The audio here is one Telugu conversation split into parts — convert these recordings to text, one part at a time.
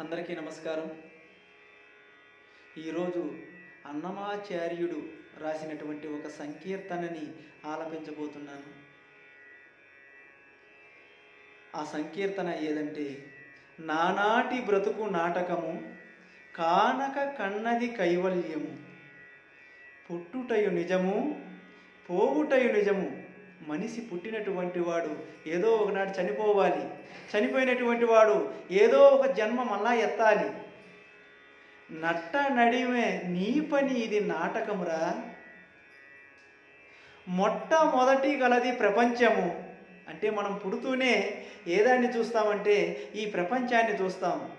అందరికీ నమస్కారం. ఈరోజు అన్నమాచార్యుడు రాసినటువంటి ఒక సంకీర్తనని ఆలపించబోతున్నాను. ఆ సంకీర్తన ఏదంటే నానాటి బ్రతుకు నాటకము కానక కన్నది కైవల్యము పుట్టుటయు నిజము పోవుటయు నిజము మనిషి పుట్టినటువంటి వాడు ఏదో ఒకనాడు చనిపోవాలి. చనిపోయినటువంటి వాడు ఏదో ఒక జన్మ మళ్ళా ఎత్తాలి. నట్ట నడిమే నీ పని ఇది నాటకమురా. మొట్టమొదటి గలది ప్రపంచము. అంటే మనం పుడుతూనే ఏదాన్ని చూస్తామంటే ఈ ప్రపంచాన్ని చూస్తాం.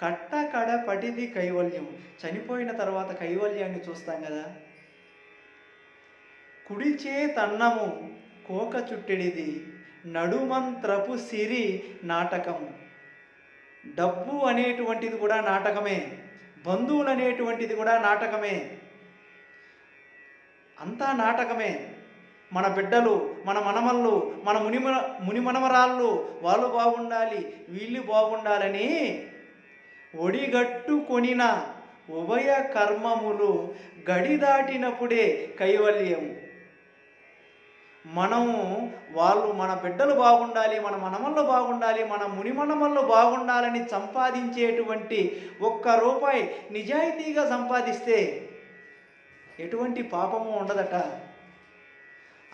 కట్ట కడ పటిది కైవల్యం. చనిపోయిన తర్వాత కైవల్యాన్ని చూస్తాం కదా. కుడిచే తన్నము. కోక చుట్టెడిది నడుమంత్రపు సిరి నాటకం డబ్బు అనేటువంటిది కూడా నాటకమే బంధువులు అనేటువంటిది కూడా నాటకమే. అంతా నాటకమే. మన బిడ్డలు మన మనమళ్ళు మన మునిమ ముని మనమరాళ్ళు వాళ్ళు బాగుండాలి వీళ్ళు బాగుండాలని ఒడిగట్టుకొనిన ఉభయ కర్మములు గడి దాటినప్పుడే కైవల్యము. మనము వాళ్ళు మన బిడ్డలు బాగుండాలి మన మనమల్లో బాగుండాలి మన ముని మనమల్లో బాగుండాలని సంపాదించేటువంటి ఒక్క రూపాయి నిజాయితీగా సంపాదిస్తే ఎటువంటి పాపము ఉండదట.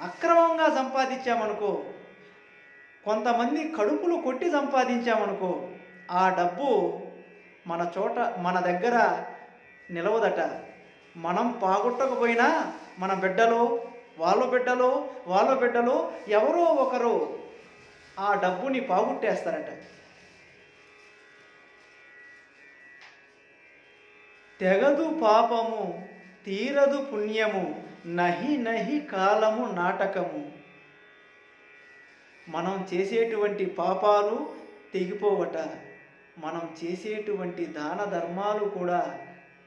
అక్రమంగా సంపాదించామనుకో కొంతమంది కడుపులు కొట్టి సంపాదించామనుకో ఆ డబ్బు మన చోట మన దగ్గర నిలవదట. మనం పాగొట్టకపోయినా మన బిడ్డలు వాళ్ళ బిడ్డలో వాళ్ళ బిడ్డలో ఎవరో ఒకరు ఆ డబ్బుని పాగుట్టేస్తారట తెగదు పాపము తీరదు పుణ్యము నహి నహి కాలము నాటకము. మనం చేసేటువంటి పాపాలు తెగిపోవట. మనం చేసేటువంటి దాన ధర్మాలు కూడా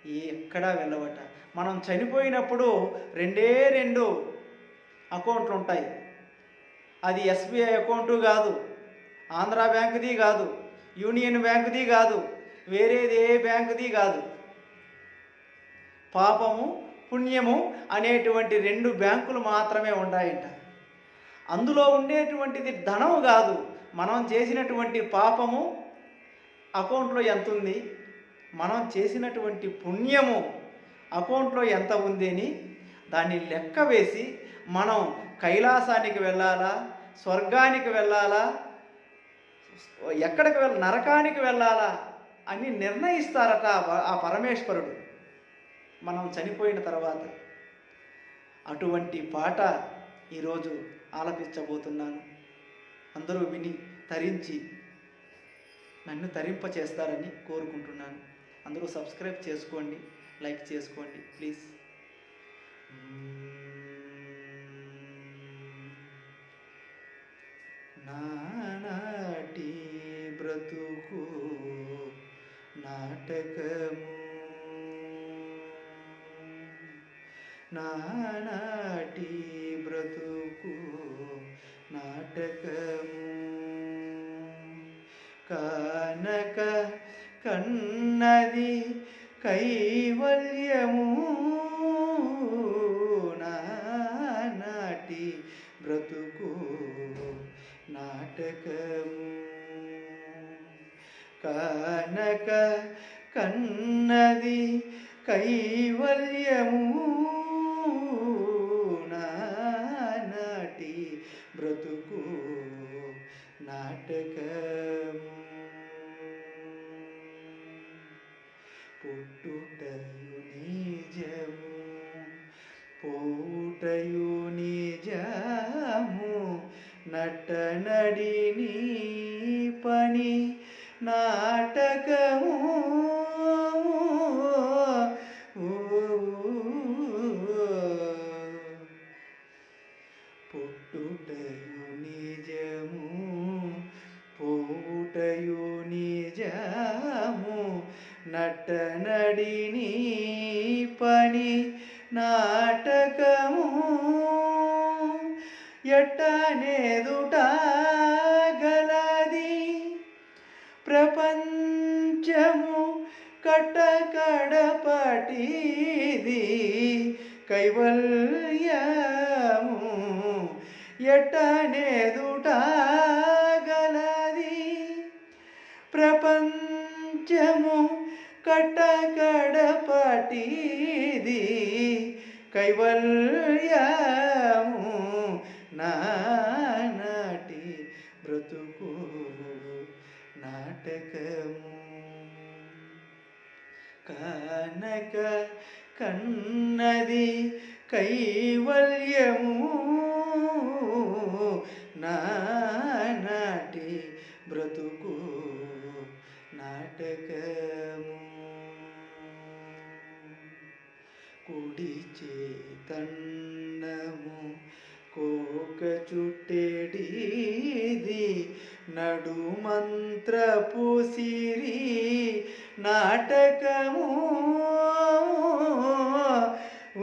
ఎక్కడా వెళ్ళవట. మనం చనిపోయినప్పుడు రెండే రెండు అకౌంట్లు ఉంటాయి. అది ఎస్బీఐ అకౌంటు కాదు ఆంధ్రా బ్యాంక్ది కాదు యూనియన్ బ్యాంక్ది కాదు వేరేది ఏ బ్యాంక్ది కాదు. పాపము పుణ్యము అనేటువంటి రెండు బ్యాంకులు మాత్రమే ఉంటాయంట. అందులో ఉండేటువంటిది ధనం కాదు మనం చేసినటువంటి పాపము అకౌంట్లో ఎంత ఉంది మనం చేసినటువంటి పుణ్యము అకౌంట్లో ఎంత ఉంది అని దాన్ని లెక్క వేసి మనం కైలాసానికి వెళ్ళాలా? స్వర్గానికి వెళ్ళాలా? ఎక్కడికి వెళ్ళ నరకానికి వెళ్ళాలా? అని నిర్ణయిస్తారట ఆ పరమేశ్వరుడు. మనం చనిపోయిన తర్వాత అటువంటి పాట ఈరోజు ఆలపించబోతున్నాను. అందరూ విని తరించి నన్ను తరింప చేస్తారని కోరుకుంటున్నాను. అందరూ సబ్స్క్రైబ్ చేసుకోండి లైక్ చేసుకోండి ప్లీజ్. నానాటి బ్రతుకు నాటకము. నానాటి బ్రతుకు నాటకము. కానక కన్నది కైవల్యము బ్రతుకు నాటకము పుట్టుటయు నిజము పోవుటయు నిజము నటనడి నీ పని నాటకము ఎట్టనేదుట గలది? ప్రపంచము కట్టకడపటిది కైవల్యము ఎట్టనేదుట గలది? ప్రపంచము కట్టకడపటిది కైవల్యము నాటి బ్రతుకు నాటకము. కనక కన్నది కైవల్యము. నాటి బ్రతుకు నాటకము. కుడి చేతన్నము కోక చుట్టేడీది నడు మంత్రపు సిరి నాటకము. ఊ,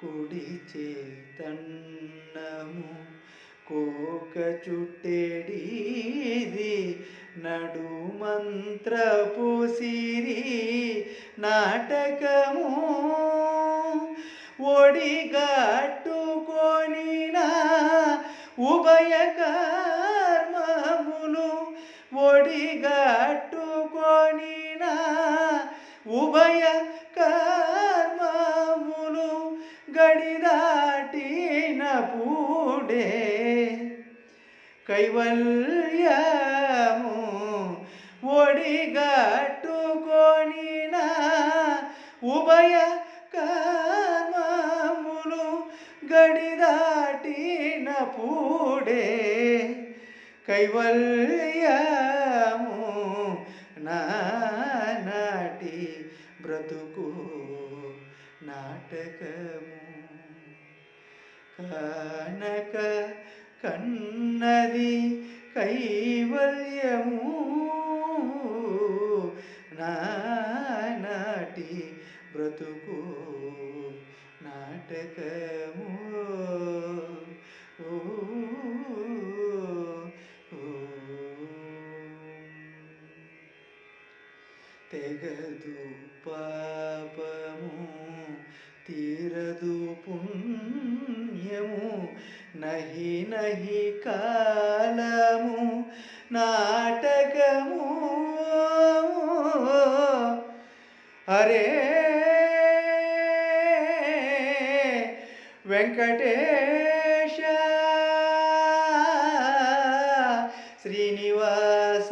కుడి చేతన్నము కోక చుట్టేడీది నడు మంత్రపు సిరి నాటకము. ఒడిగట్టుకొని ఉభయ కర్మములు ఒడిగట్టుకొని ఉభయ కర్మములు గడిదాటిన పూడే కైవల్యము ఒడిగట్టుకొని ఉభయ కర్మములు మూడే కైవల్యము నాటి బ్రతుకు నాటకము. కనక కన్నది కైవల్యము నాటి బ్రతుకు నాటకము. నహి నహి కాలము నాటకము అరే వెంకటేశ శ్రీనివాస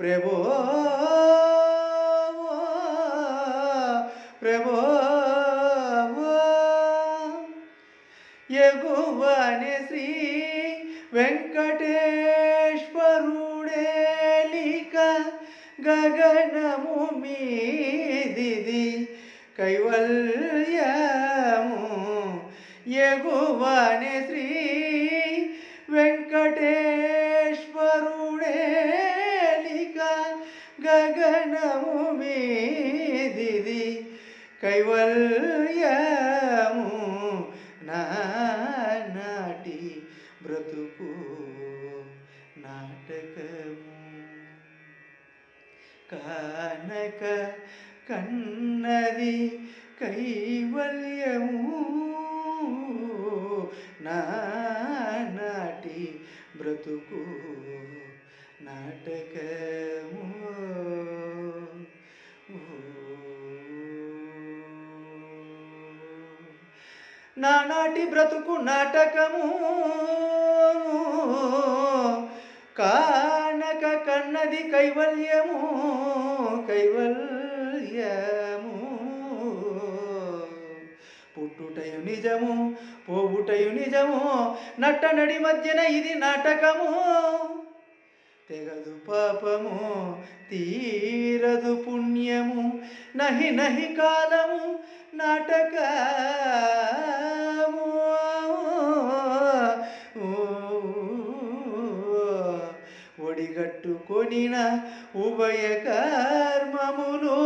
ప్రభో ఎగువని శ్రీ వెంకటేశ్వరుడేలిక గగనము మీదిది కైవల్యము ఎగువని శ్రీ వెంకటేశ్వరుడేలిక గగనము మీదిది కైవల్యము నా నాటి బ్రతుకు నాటకము. కానక కన్నది కైవల్యము. నాటి బ్రతుకు నాటకము నానాటి బ్రతుకు నాటకము. కానక కన్నది కైవల్యము కైవల్యము. పుట్టుటయు నిజము పోవుటయు నిజము నట్ట నడి మధ్యన ఇది నాటకము. తెగదు పాపము తీరదు పుణ్యము నహి నహి కాలము నాటకము. ఒడిగట్టుకొనిన ఉభయ కర్మములు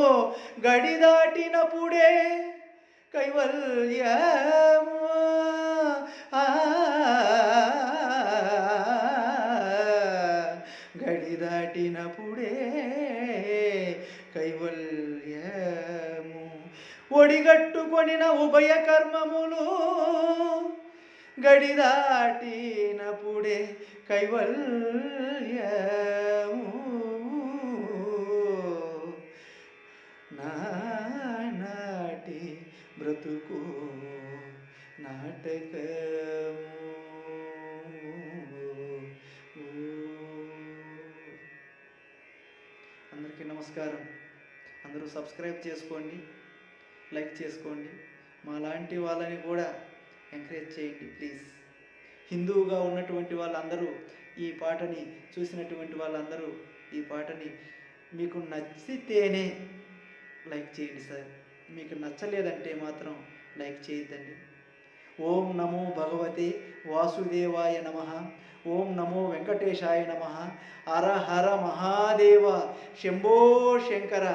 గడిదాటినప్పుడే కైవల్యము. ఆ ఒడిగట్టుకొనిన ఉభయ కర్మములు గడిదాటినప్పుడే కైవల్యము. నాటి బ్రతుకు నాటకము. అందరికీ నమస్కారం. అందరూ సబ్స్క్రైబ్ చేసుకోండి లైక్ చేసుకోండి. మా లాంటి వాళ్ళని కూడా ఎంకరేజ్ చేయండి ప్లీజ్. హిందువుగా ఉన్నటువంటి వాళ్ళందరూ ఈ పాటని చూసినటువంటి వాళ్ళందరూ ఈ పాటని మీకు నచ్చితేనే లైక్ చేయండి సార్. మీకు నచ్చలేదంటే మాత్రం లైక్ చేయొద్దండి. ఓం నమో భగవతే వాసుదేవాయ నమ. ఓం నమో వెంకటేశాయ నమ. హర హర మహాదేవ శంభో శంకర.